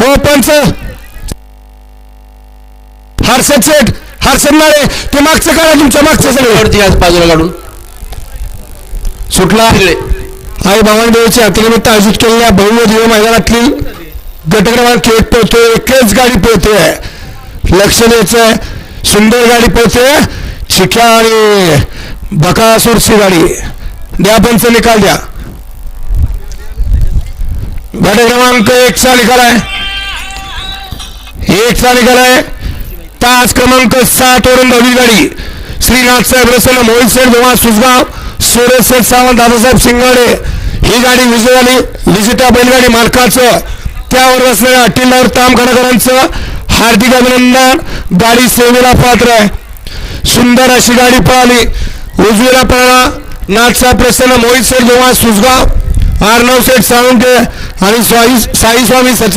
हो पंच हर्षद शेठ हर्षद नाळे ते मागचं करा तुमच्या मागचं सगळं. आज बाजूला काढून. सुटला? आई भवानीदेवीच्या यात्रेनिमित्त आयोजित केलेल्या भव्य दिव्य मैदानातली गट क्रमांक एक पोहते एकच गाडी पोहते लक्ष द्यायचंय सुंदर गाडी पोहते चिक्या आणि बकासूरची गाडी. द्या पंच निकाल द्या. गट क्रमांक एकचा निकाल आहे एकचा निकाल आहे तास क्रमांक सात वरून धावली गाडी. श्रीनाथ साहेब रसन मोहित सेठ गोवा सुसगाव सुरेश सेठ सावंत दादासाहेब शिंगाडे. ही गाडी विजय झाली विजेत्या बैलगाडी मालकाचं. त्यावर असलेल्या अटीलवर ताम खडकरांचं हार्दिक अभिनंदन. गाडी सेवेला पात्र आहे. सुंदर अशी गाडी पळाली. उजवीला पळाला. नाथसाहेब प्रसन्न मोहित सेठ गोवा सुसगाव अर्णव सेठ सावंत आणि स्वाई साई स्वामी सचिन